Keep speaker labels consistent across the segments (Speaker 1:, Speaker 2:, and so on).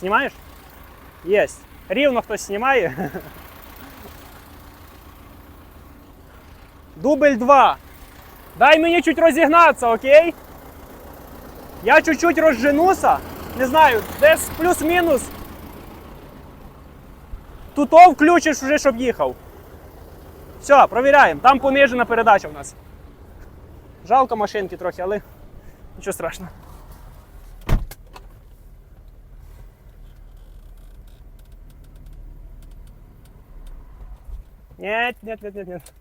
Speaker 1: Знімаєш? Єсть. Рівно хтось знімає. Дубль 2. Дай мені чуть розігнатися, окей? Я чуть-чуть розженуся. Не знаю, десь плюс-мінус. Туто включиш вже, щоб їхав. Все, провіряємо. Там понижена передача в нас. Жалко машинки трохи, але нічого страшного. Нет, нет, нет, нет, нет.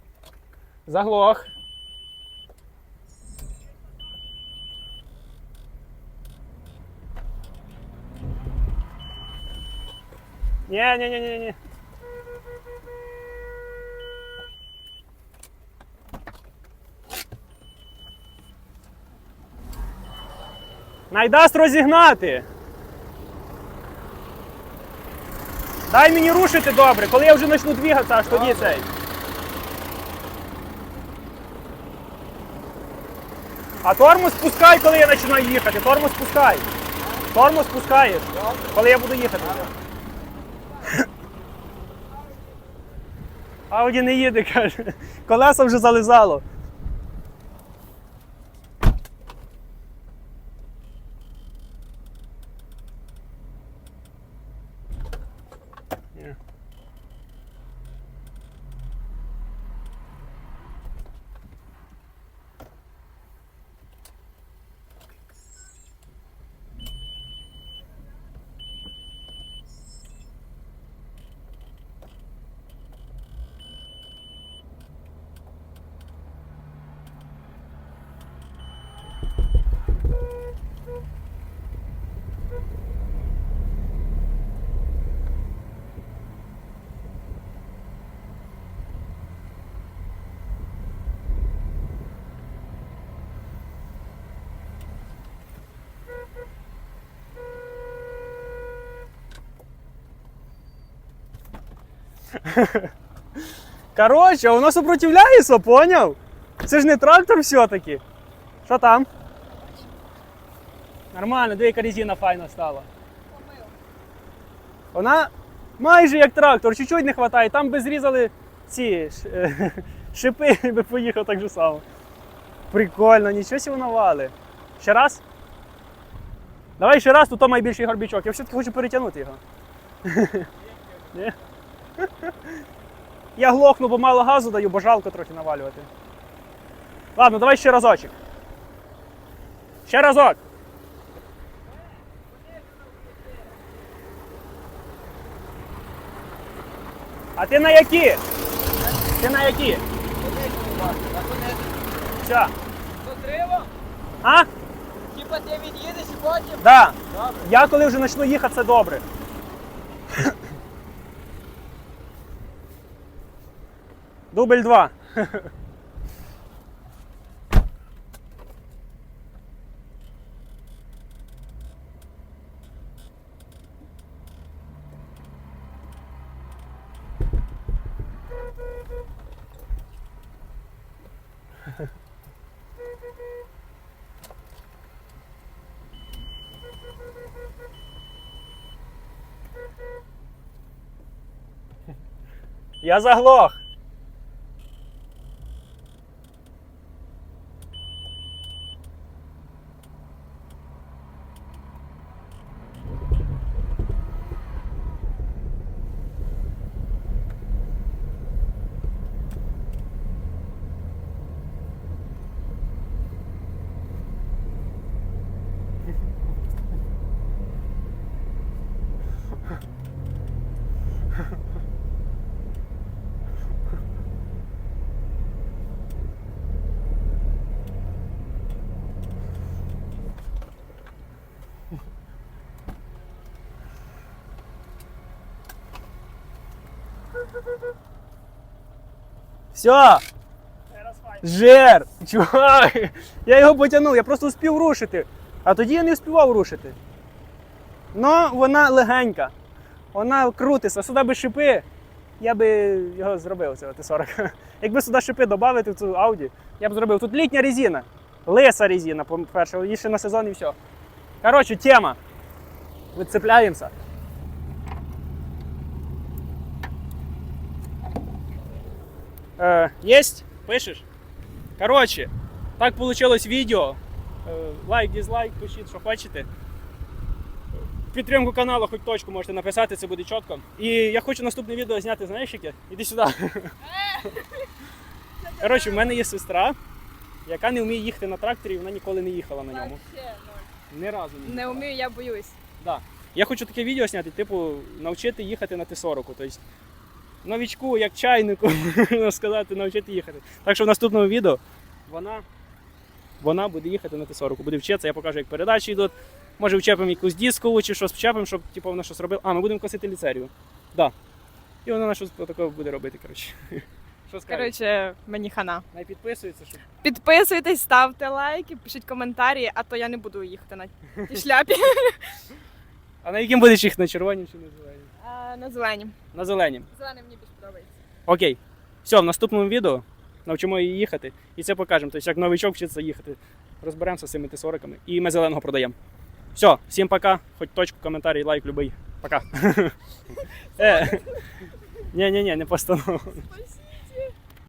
Speaker 1: Заглох. Не, не, не, не, не. Найдасть розігнати. Дай мені рушити добре, коли я вже почну двигатися, аж тоді цей. А тормоз спускай, коли я починаю їхати. Тормоз спускай. Тормоз спускаєш, коли я буду їхати. Ауді не їде, каже. Колеса вже зализало. Коротше, воно сопротивляється, поняв? Це ж не трактор все-таки. Що там? Нормально, диви, яка резина файна стала. Вона майже як трактор, чуть-чуть не вистачає. Там би зрізали ці шипи, і би поїхав так же само. Прикольно, нічого сі воно вали. Ще раз? Давай ще раз, тут то найбільший горбічок. Я все-таки хочу перетягнути його. Ні? Я глохну, бо мало газу даю, бо жалко трохи навалювати. Ладно, давай ще разочок. Ще разок. А ти на які? Ти на які? Все.
Speaker 2: Затриво?
Speaker 1: А?
Speaker 2: Хіба ти від'їдеш і потім?
Speaker 1: Да.
Speaker 2: Добре.
Speaker 1: Я коли вже почну їхати, це добре. Дубль 2. Я заглох. Все. Жер! Чувак! Я його потягнув, я просто успів рушити. А тоді я не вспівав рушити. Ну, вона легенька. Вона крутиться. Сюди би шипи, я би його зробив, це Т-40. Якби сюди шипи додати в цю Audi, я б зробив. Тут літня резина. Лиса резина, по-перше, її ще на сезон і все. Коротше, тема. Відцепляємося. Е, єсть? Пишеш? Коротше, так вийшло відео. Е, лайк, дізлайк, пишіть, що хочете. Підтримку каналу, хоч точку можете написати, це буде чітко. І я хочу наступне відео зняти, знаєш яке? Іди сюди. Коротше, в мене є сестра, яка не вміє їхати на тракторі, вона ніколи не їхала на ньому. Ні разу не
Speaker 3: Не вмію, я боюсь.
Speaker 1: Да. Я хочу таке відео зняти, типу, навчити їхати на Т-40. Тобто, новічку, як чайнику, можна сказати, навчити їхати. Так що в наступному відео вона, вона буде їхати на Т-40, буде вчитися, я покажу, як передачі йдуть. Може, вчепимо якусь дискову чи щось вчепимо, щоб типу, вона щось робила. А, ми будемо косити ліцерію. Да. І вона на щось такого буде робити, коротше. Що скажеш?
Speaker 3: Коротше, мені хана.
Speaker 1: Най підписується, щоб
Speaker 3: Підписуйтесь, ставте лайки, пишіть коментарі, а то я не буду їхати на тій шляпі.
Speaker 1: А на яким будеш їх на червонім чи на зеленім?
Speaker 3: На зелені.
Speaker 1: На зелені.
Speaker 3: Зелений мені більш подобається.
Speaker 1: Окей. Все, в наступному відео навчимо її їхати і це покажемо. Тобто, як новичок вчиться їхати. Розберемося з цими Т-40 і ми зеленого продаємо. Все, всім пока. Хоч точку, коментарі, лайк, любий. Пока. Е. Ні-ні-ні, не постанову.
Speaker 3: Спасибо.